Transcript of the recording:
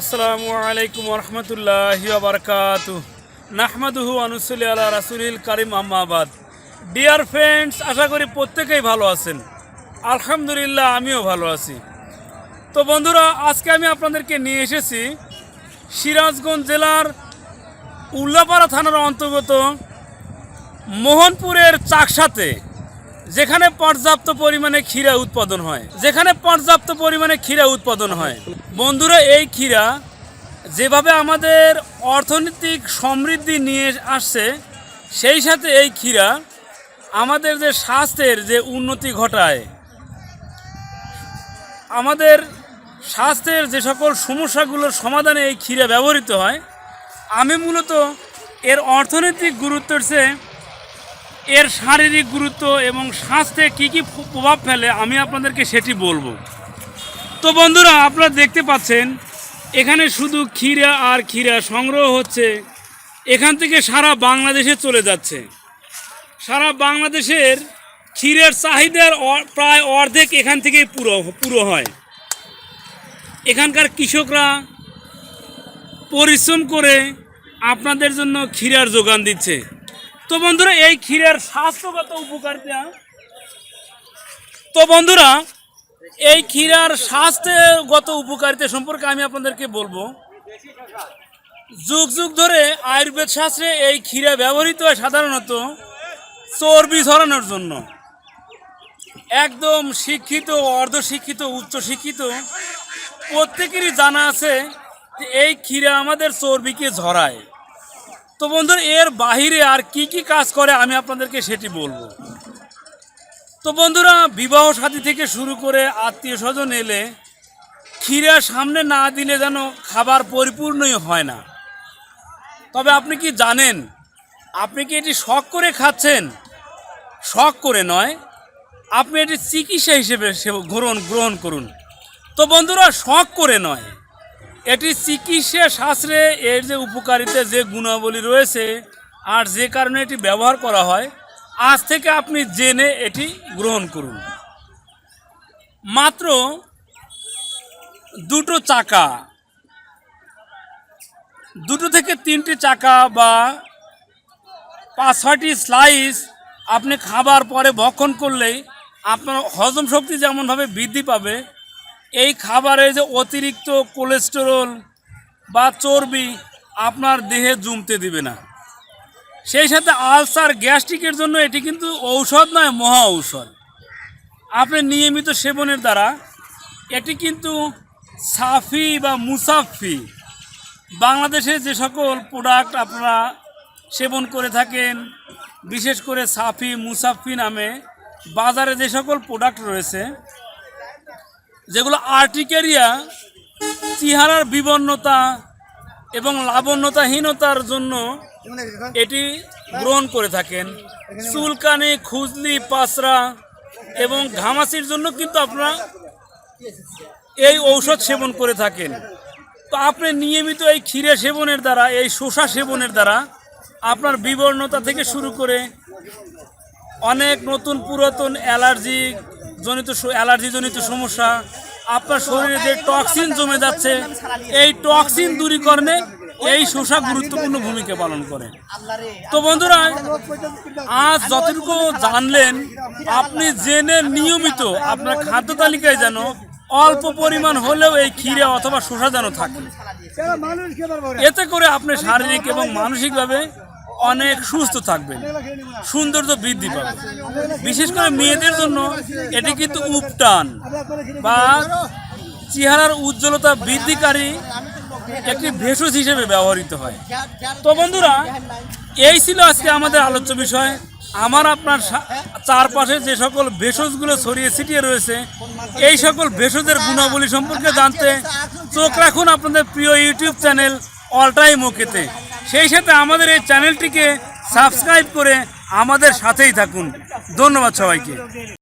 আসসালামু আলাইকুম রহমতুল্লাহি বারকাত নাহমাদুহু আনুসুল্লি আলা রাসুলিল কারিম আম্মাবাদ ডিয়ার ফ্রেন্ডস আশা করি প্রত্যেকেই ভালো আছেন। আলহামদুলিল্লাহ, আমিও ভালো আছি। তো বন্ধুরা, আজকে আমি আপনাদেরকে নিয়ে এসেছি সিরাজগঞ্জ জেলার উল্লাপাড়া থানার অন্তর্গত মোহনপুরের চাকসাতে, যেখানে পর্যাপ্ত পরিমাণে ক্ষীরা উৎপাদন হয়। যেখানে পর্যাপ্ত পরিমাণে ক্ষীরা উৎপাদন হয়। বন্ধুরা, এই ক্ষীরা যেভাবে আমাদের অর্থনৈতিক সমৃদ্ধি নিয়ে আসছে, সেই সাথে এই ক্ষীরা আমাদের যে স্বাস্থ্যের যে উন্নতি ঘটায়, আমাদের স্বাস্থ্যের যে সকল সমস্যাগুলোর সমাধানে এই ক্ষীরা ব্যবহৃত হয়, আমি মূলত এর অর্থনৈতিক গুরুত্বের চেয়ে এর শারীরিক গুরুত্ব এবং স্বাস্থ্যে কী কী প্রভাব ফেলে, আমি আপনাদেরকে সেটি বলব। তো বন্ধুরা, আপনারা দেখতে পাচ্ছেন, এখানে শুধু ক্ষীরা আর ক্ষীরা সংগ্রহ হচ্ছে। এখান থেকে সারা বাংলাদেশে চলে যাচ্ছে। সারা বাংলাদেশের ক্ষীরের চাহিদার প্রায় অর্ধেক এখান থেকেই পুরো পুরো হয়। এখানকার কৃষকরা পরিশ্রম করে আপনাদের জন্য ক্ষীরার যোগান দিচ্ছে। তো বন্ধুরা, এই ক্ষীরের স্বাস্থ্যগত উপকারিতা তো বন্ধুরা এই ক্ষীরার স্বাস্থ্যগত উপকারিতা সম্পর্কে আমি আপনাদেরকে বলব। যুগ যুগ ধরে আয়ুর্বেদ শাস্ত্রে এই ক্ষীরা ব্যবহৃত হয় সাধারণত চর্বি ঝরানোর জন্য। একদম শিক্ষিত, অর্ধশিক্ষিত উচ্চ শিক্ষিত প্রত্যেকেরই জানা আছে যে এই ক্ষীরা আমাদের চর্বিকে ঝরায় তো বন্ধুরা, এর বাহিরে আর কি কি কাজ করে আমি আপনাদেরকে সেটি বলব। তো বন্ধুরা, বিবাহ সাথী থেকে শুরু করে আত্মীয় স্বজন এলে ক্ষীরা সামনে না দিলে যেন খাবার পরিপূর্ণই হয় না। তবে আপনি কি জানেন, আপনি কি এটি শখ করে খাচ্ছেন? শখ করে নয়, আপনি এটি চিকিৎসা হিসেবে গ্রহণ গ্রহণ করুন। তো বন্ধুরা, শখ করে নয়, এটি চিকিৎসা শাস্ত্রে এর যে উপকারিতা, যে গুণাবলী রয়েছে, আর যে কারণে এটি ব্যবহার করা হয় আজ থেকে আপনি জেনে এটি গ্রহণ করুন। মাত্র দুটো চাকা, দুটো থেকে তিনটি চাকা বা পাঁচ ছয়টি স্লাইস আপনি খাবার পরে ভক্ষণ করলেই আপনার হজম শক্তি যেমনভাবে বৃদ্ধি পাবে। এই খাবারে যে অতিরিক্ত কোলেস্টেরল বা চর্বি আপনার দেহে জমতে দিবে না। সেই সাথে আলসার গ্যাস্ট্রিকের জন্য এটি কিন্তু ঔষধ নয়, মহা ঔষধ। আপনি নিয়মিত সেবনের দ্বারা এটি কিন্তু সাফি বা মুসাফি, বাংলাদেশে যে সকল প্রোডাক্ট আপনারা সেবন করে থাকেন, বিশেষ করে সাফি, মুসাফি নামে বাজারে যে সকল প্রোডাক্ট রয়েছে, যেগুলো আর্টিকেরিয়া, চেহারার বিবর্ণতা এবং লাবণ্যতাহীনতার জন্য এটি গ্রহণ করে থাকেন। চুলকানি, খুজলি পাসরা এবং ঘামাচির জন্য কিন্তু আপনারা এই ঔষধ সেবন করে থাকেন। তো আপনি নিয়মিত এই ক্ষীরে সেবনের দ্বারা, এই শোষা সেবনের দ্বারা আপনার বিবর্ণতা থেকে শুরু করে অনেক নতুন পুরাতন অ্যালার্জি জনিত অ্যালার্জি জনিত সমস্যা, আপনার শরীরে যে টক্সিন জমে যাচ্ছে, এই টক্সিন দূরীকরণে এই শোষা গুরুত্বপূর্ণ ভূমিকা পালন করে। তো বন্ধুরা আজ যতটুকু জানলেন আপনি জেনে নিয়মিত আপনার খাদ্য তালিকায় যেন অল্প পরিমাণ হলেও এই ক্ষীরে অথবা শোষা যেন থাকে। এতে করে আপনি শারীরিক এবং মানসিকভাবে অনেক সুস্থ থাকবেন সৌন্দর্য বৃদ্ধি পাবে বিশেষ করে মেয়েদের জন্য এটি কিন্তু উপটান বা চেহারার উজ্জ্বলতা বৃদ্ধিকারী একটি ভেষজ হিসেবে ব্যবহৃত হয়। তো বন্ধুরা এই ছিল আজকে আমাদের আলোচ্য বিষয়। আমার আপনার চারপাশে যে সকল ভেষজগুলো ছড়িয়ে ছিটিয়ে রয়েছে এই সকল ভেষজের গুণাবলী সম্পর্কে জানতে চোখ রাখুন আপনাদের প্রিয় ইউটিউব চ্যানেল অল টাইম ওকেতে সেই সাথে আমাদের এই চ্যানেলটিকে সাবস্ক্রাইব করে আমাদের সাথেই থাকুন। ধন্যবাদ সবাইকে।